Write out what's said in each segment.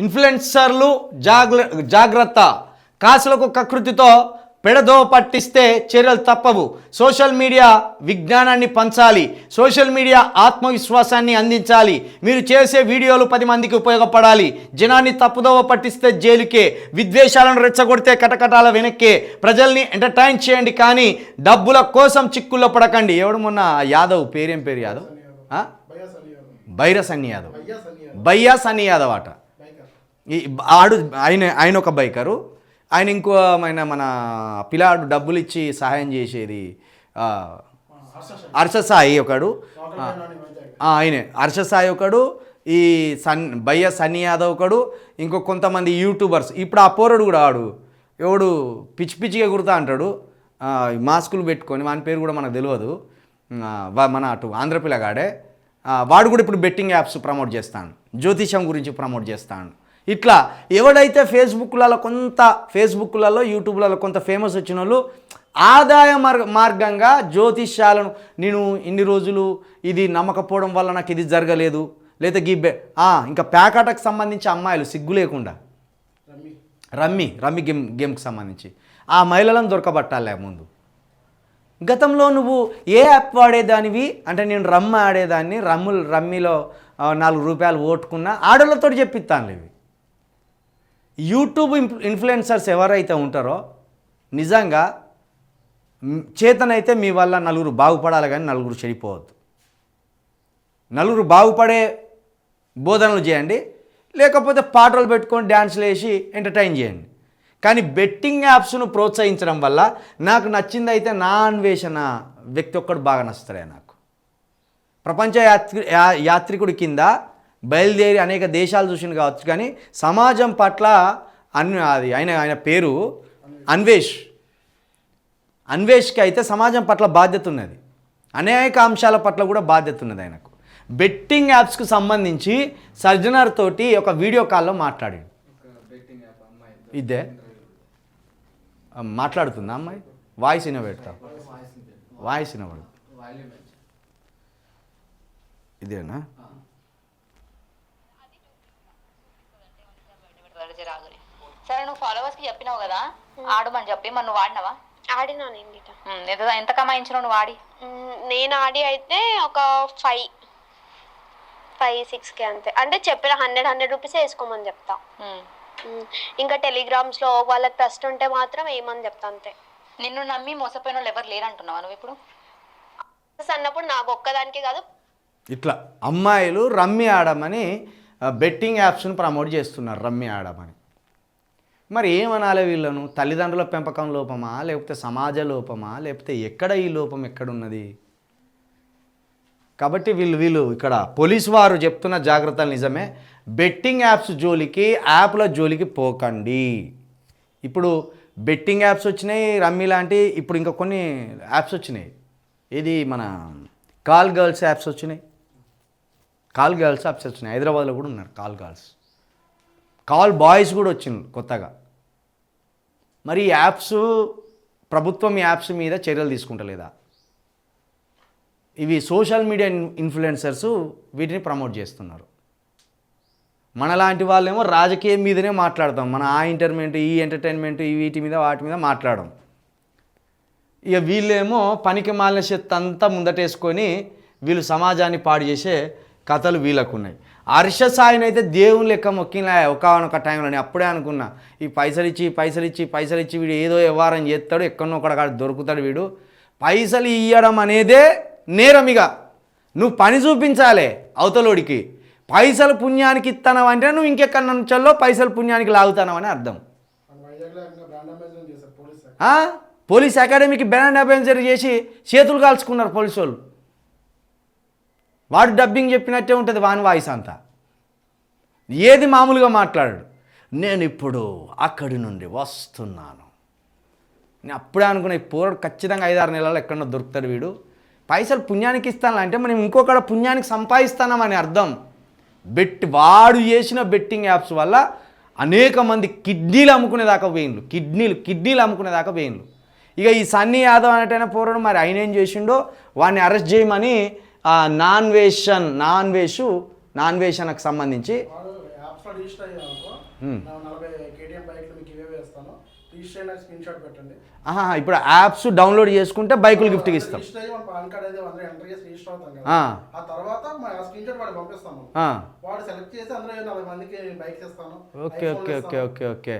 ఇన్ఫ్లుయెన్సర్లు జాగ్ర జాగ్రత్త. కాసులకు కకృతితో పెడదో పట్టిస్తే చర్యలు తప్పవు. సోషల్ మీడియా విజ్ఞానాన్ని పంచాలి. సోషల్ మీడియా ఆత్మవిశ్వాసాన్ని అందించాలి. మీరు చేసే వీడియోలు పది మందికి ఉపయోగపడాలి. జనాన్ని తప్పుదోవ పట్టిస్తే జైలుకే విద్వేషాలను రెచ్చగొడితే కటకటాల వెనక్కే. ప్రజల్ని ఎంటర్టైన్ చేయండి కానీ డబ్బుల కోసం చిక్కుల్లో పడకండి. ఎవడు మొన్న యాదవ్ పేరేం పేరు యాదవ్? ఆ? బైర సన్ని యాదవ్. బయ్యా సన్ని యాదవ్ అట. ఈ ఆడు ఆయన ఆయన ఒక బైకరు. ఆయన ఇంకో ఆయన మన పిల్లాడు డబ్బులు ఇచ్చి సహాయం చేసేది ఆ, హర్ష సాయి ఒకడు ఆయనే. హర్ష సాయి ఒకడు ఈ సన్ భయ్య సన్నీ యాదవ్ ఒకడు ఇంకో కొంతమంది యూట్యూబర్స్. ఇప్పుడు ఆ పోరడు కూడా ఆడు. ఎవడు పిచ్చి పిచ్చిగా కుడతా అంటాడు. మాస్కులు పెట్టుకొని వాని పేరు కూడా మనకు తెలియదు మన అటు ఆంధ్రపిల్లగాడే వాడు కూడా ఇప్పుడు బెట్టింగ్ యాప్స్ ప్రమోట్ చేస్తాను జ్యోతిషం గురించి ప్రమోట్ చేస్తాను ఇట్లా ఎవడైతే ఫేస్బుక్లలో కొంత ఫేస్బుక్లలో యూట్యూబ్లలో కొంత ఫేమస్ వచ్చిన వాళ్ళు ఆదాయ మార్గ మార్గంగా జ్యోతిష్యాలను నేను ఇన్ని రోజులు ఇది నమ్మకపోవడం వల్ల నాకు ఇది జరగలేదు. లేదా గీ బె ఆ, ఇంకా ప్యాకాటకు సంబంధించి అమ్మాయిలు సిగ్గు లేకుండా. రమ్మి. రమ్మి గేమ్ గేమ్కి సంబంధించి. ఆ మహిళలను దొరకబట్టాలే ముందు. గతంలో నువ్వు ఏ యాప్ వాడేదానివి? అంటే నేను రమ్మ ఆడేదాన్ని రమ్ములు రమ్మిలో నాలుగు రూపాయలు ఓటుకున్నా ఆడోళ్ళతో చెప్పిస్తాను ఇవి యూట్యూబ్ ఇన్ఫ్లుయెన్సర్స్ ఎవరైతే ఉంటారో నిజంగా చేతనైతే మీ వల్ల నలుగురు బాగుపడాలి కానీ నలుగురు చెడిపోవద్దు. నలుగురు బాగుపడే బోధనలు చేయండి లేకపోతే పాటలు పెట్టుకొని డ్యాన్స్లు వేసి ఎంటర్టైన్ చేయండి. కానీ బెట్టింగ్ యాప్స్ను ప్రోత్సహించడం వల్ల నాకు నచ్చింది అయితే నా అన్వేషణ వ్యక్తి ఒక్కడు బాగా నచ్చుతాడే నాకు. ప్రపంచ యాత్రి యాత్రికుడి కింద బయలుదేరి అనేక దేశాలు చూసింది కావచ్చు కానీ సమాజం పట్ల అన్ అది ఆయన ఆయన పేరు అన్వేష్. అన్వేష్కి అయితే సమాజం పట్ల బాధ్యత ఉన్నది. అనేక అంశాల పట్ల కూడా బాధ్యత ఉన్నది ఆయనకు. బెట్టింగ్ యాప్స్కు సంబంధించి సర్జనర్ తోటి ఒక వీడియో కాల్లో మాట్లాడాడు. ఇదే? మాట్లాడుతుందా అమ్మాయి? వాయిస్ వినబెడతా. వాయిస్ వినబడు ఇదేనా? సరే నువ్వు ఫాలోవర్స్కి చెప్పినావు కదా ఆడమని చెప్పి మరి నువ్వు ఆడినావా ఇండిట ఉమ్, ఎంత ఎంత కమాయించినావు నువ్వు ఆడి నేను ఆడి అయితే ఒక ఫైవ్ ఫైవ్ సిక్స్కి అంతే. అంటే చెప్పిన హండ్రెడ్ హండ్రెడ్ రూపీస్ వేసుకోమని చెప్తా. ఉమ్. మ్మ్. ఇంకా టెలిగ్రామ్స్లో వాళ్ళకి ట్రస్ట్ ఉంటే మాత్రం ఏమని చెప్తా అంతే. నిన్ను నమ్మి మోసపోయిన వాళ్ళు ఎవరు లేరంటున్నావా నువ్వు ఇప్పుడు? అన్నప్పుడు నాకు ఒక్కదానికి కాదు. ఇట్లా అమ్మాయిలు రమ్మి ఆడమని బెట్టింగ్ యాప్స్ను ప్రమోట్ చేస్తున్నారు రమ్మి ఆడమని మరి ఏమనాలి వీళ్ళను? తల్లిదండ్రుల పెంపకం లోపమా? లేకపోతే సమాజ లోపమా? లేకపోతే ఎక్కడ ఈ లోపం ఎక్కడున్నది? కాబట్టి వీళ్ళు వీళ్ళు ఇక్కడ పోలీస్ వారు చెప్తున్న జాగ్రత్తలు నిజమే. బెట్టింగ్ యాప్స్ జోలికి యాప్ల జోలికి పోకండి. ఇప్పుడు బెట్టింగ్ యాప్స్ వచ్చినాయి రమ్మీ లాంటి ఇప్పుడు ఇంకా కొన్ని యాప్స్ వచ్చినాయి. ఇది మన కాల్ గర్ల్స్ యాప్స్ వచ్చినాయి. కాల్ గర్ల్స్ అప్సెట్స్ ఉన్నాయి. హైదరాబాద్లో కూడా ఉన్నారు కాల్ గర్ల్స్. కాల్ బాయ్స్ కూడా వచ్చింది కొత్తగా. మరి ఈ యాప్స్ ప్రభుత్వం ఈ యాప్స్ మీద చర్యలు తీసుకుంటలేదా? ఇవి సోషల్ మీడియా ఇన్ఫ్లుయెన్సర్స్ వీటిని ప్రమోట్ చేస్తున్నారు. మనలాంటి వాళ్ళేమో రాజకీయం మీదనే మాట్లాడతాం. మన ఆ ఎంటర్టైన్మెంట్ ఈ ఎంటర్టైన్మెంట్ ఈ వీటి మీద వాటి మీద మాట్లాడడం. ఇక వీళ్ళేమో పనికి మాలిన శక్తి అంతా ముందటేసుకొని వీళ్ళు సమాజాన్ని పాడు చేసే కథలు వీళ్ళకు ఉన్నాయి హర్ష సాయిని అయితే దేవుని లెక్క మొక్కిన ఒకనొక టైంలో నేను అప్పుడే అనుకున్నా ఈ పైసలు ఇచ్చి పైసలు ఇచ్చి పైసలు ఇచ్చి వీడు ఏదో వ్యవహారం చేస్తాడు ఎక్కడనో ఒకడ కాడ దొరుకుతాడు వీడు. పైసలు ఇవ్వడం అనేదే ఇక నువ్వు పని చూపించాలి అవతలోడికి. పైసలు పుణ్యానికి ఇస్తానవు అంటే నువ్వు ఇంకెక్కడి నుంచో పైసలు పుణ్యానికి లాగుతానవని అర్థం. పోలీస్ అకాడమీకి బ్రాండ్ అంబాసిడర్ చేసి చేతులు కాల్చుకున్నారు పోలీసు వాళ్ళు వాడు డబ్బింగ్ చెప్పినట్టే ఉంటుంది వాని వాయిస్ అంతా. ఏది మామూలుగా మాట్లాడాడు? నేను ఇప్పుడు అక్కడి నుండి వస్తున్నాను. నేను అప్పుడే అనుకున్నా ఈ పోరాడు ఖచ్చితంగా ఐదారు నెలలు ఎక్కడో దొరుకుతాడు వీడు. పైసలు పుణ్యానికి ఇస్తాను అంటే మనం ఇంకొకడ పుణ్యానికి సంపాదిస్తామని అర్థం. బెట్ వాడు చేసిన బెట్టింగ్ యాప్స్ వల్ల అనేక మంది కిడ్నీలు అమ్ముకునేదాకా పోయిండ్లు. కిడ్నీలు కిడ్నీలు అమ్ముకునేదాకా పోయిండ్లు. ఇక ఈ సన్నీ యాదవ్ అనేటైనా పోరాడు మరి ఆయన ఏం చేసిండో? వాడిని అరెస్ట్ చేయమని నాన్ వేషన్ నాన్ వేషు నాన్ వేషన్కు సంబంధించి లో రిజిస్టర్ అయ్యాను అనుకో నా నలభై కేటీఎం బైక్లు మీకు ఇవే వేస్తాను. రిజిస్టర్ అయిన స్క్రీన్ షాట్ పెట్టండి. ఆహా ఇప్పుడు యాప్స్ డౌన్లోడ్ చేసుకుంటే బైకులు గిఫ్ట్కి ఇస్తాం. రిజిస్టర్ అయ్యి మన పాన్ కార్డ్ అయితే అందరూ ఎంటర్ చేసి రిజిస్టర్ అవుతాం కదా. ఆ. ఆ తర్వాత మా స్క్రీన్ షాట్ వాడికి పంపిస్తాను ఆ. వాడు సెలెక్ట్ చేసి అందులో నలభై మందికి బైక్స్ ఇస్తాను okay okay okay. Okay okay.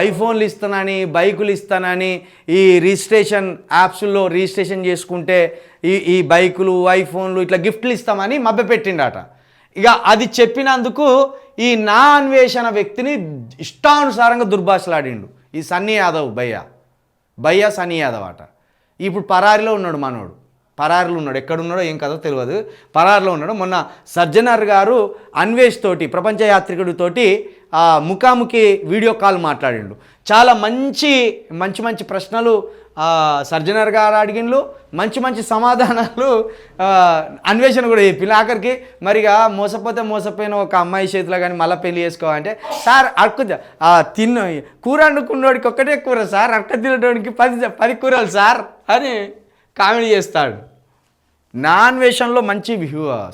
ఐఫోన్లు ఇస్తానని బైకులు ఇస్తానని ఈ రిజిస్ట్రేషన్ యాప్స్లో రిజిస్ట్రేషన్ చేసుకుంటే ఈ ఈ బైకులు ఐఫోన్లు ఇట్లా గిఫ్ట్లు ఇస్తామని మభ్యపెట్టిండట. ఇక అది చెప్పినందుకు ఈ నా అన్వేషణ వ్యక్తిని ఇష్టానుసారంగా దుర్భాషలాడిండు. ఈ సన్నీ యాదవ్ భయ్య. భయ్య సన్నీ యాదవ్ అట ఇప్పుడు పరారిలో ఉన్నాడు మనోడు. పరారిలో ఉన్నాడు. ఎక్కడున్నాడో ఏం కదో తెలియదు. పరారిలో ఉన్నాడు. మొన్న సజ్జనర్ గారు అన్వేష్ తోటి ప్రపంచ యాత్రికుడితోటి ముఖాముఖి వీడియో కాల్ మాట్లాడిండు. చాలా మంచి మంచి మంచి ప్రశ్నలు సర్జనర్ గారు అడిగిండ్లు. మంచి మంచి సమాధానాలు అన్వేషణ కూడా చెప్పి ఆఖరికి మరిగా మోసపోతే మోసపోయిన ఒక అమ్మాయి చేతిలో కానీ మళ్ళీ పెళ్ళి చేసుకోవాలంటే సార్ అడుకు తిన్న. కూర అనుకున్నోడికి ఒక్కటే కూర సార్ అక్క తినడానికి పది పది కూరలు సార్ అని కామెడీ చేస్తాడు. నా అన్వేషణలో మంచి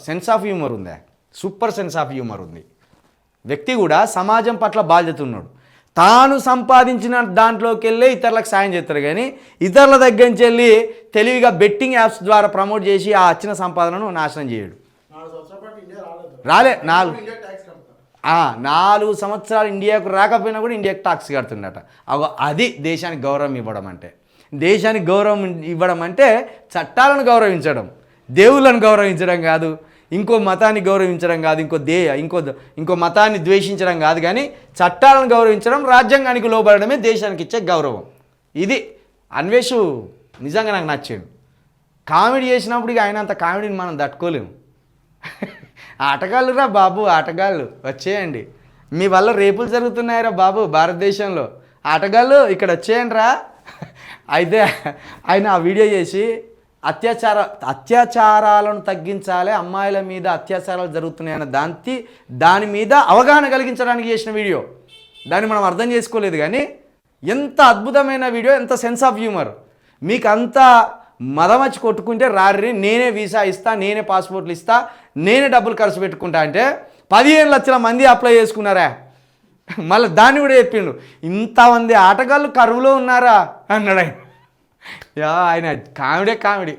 సెన్స్ ఆఫ్ హ్యూమర్ ఉంది? సూపర్ సెన్స్ ఆఫ్ హ్యూమర్ ఉంది. వ్యక్తి కూడా సమాజం పట్ల బాధ్యత ఉన్నాడు తాను సంపాదించిన దాంట్లోకి వెళ్ళి ఇతరులకు సాయం చేస్తారు కానీ ఇతరుల దగ్గర నుంచి వెళ్ళి తెలివిగా బెట్టింగ్ యాప్స్ ద్వారా ప్రమోట్ చేసి ఆ వచ్చిన సంపాదనను నాశనం చేయడు. రాలే నాలుగు నాలుగు. సంవత్సరాలు ఇండియాకు రాకపోయినా కూడా ఇండియాకు టాక్స్ కడుతుండట అది దేశానికి గౌరవం ఇవ్వడం అంటే. దేశానికి గౌరవం ఇవ్వడం అంటే చట్టాలను గౌరవించడం దేవుళ్ళను గౌరవించడం కాదు. ఇంకో మతాన్ని గౌరవించడం కాదు ఇంకో దే ఇంకో ఇంకో మతాన్ని ద్వేషించడం కాదు కానీ చట్టాలను గౌరవించడం రాజ్యాంగానికి లోబడమే దేశానికి ఇచ్చే గౌరవం. ఇది అన్వేషు నిజంగా నాకు నచ్చాడు కామెడీ చేసినప్పుడు ఇక ఆయన అంత కామెడీని మనం తట్టుకోలేము. ఆటగాళ్ళురా బాబు ఆటగాళ్ళు వచ్చేయండి. మీ వల్ల రేపులు జరుగుతున్నాయిరా బాబు భారతదేశంలో. ఆటగాళ్ళు ఇక్కడ వచ్చేయండి రా. అయితే ఆయన ఆ వీడియో చేసి అత్యాచార అత్యాచారాలను తగ్గించాలి అమ్మాయిల మీద అత్యాచారాలు జరుగుతున్నాయన్న దాంతి దాని మీద అవగాహన కలిగించడానికి చేసిన వీడియో. దాన్ని మనం అర్థం చేసుకోలేదు కానీ ఎంత అద్భుతమైన వీడియో ఎంత సెన్స్ ఆఫ్ హ్యూమర్. మీకు అంత మదమచ్చి కొట్టుకుంటే రారి నేనే వీసా ఇస్తా నేనే పాస్పోర్ట్లు ఇస్తా నేనే డబ్బులు ఖర్చు పెట్టుకుంటా అంటే పదిహేను లక్షల మంది అప్లై చేసుకున్నారా? మళ్ళీ దాన్ని కూడా చెప్పిండు. ఇంతమంది ఆటగాళ్ళు కరువులో ఉన్నారా? అన్నాడు ఆయన. ఆయన కామెడీ కామెడీ.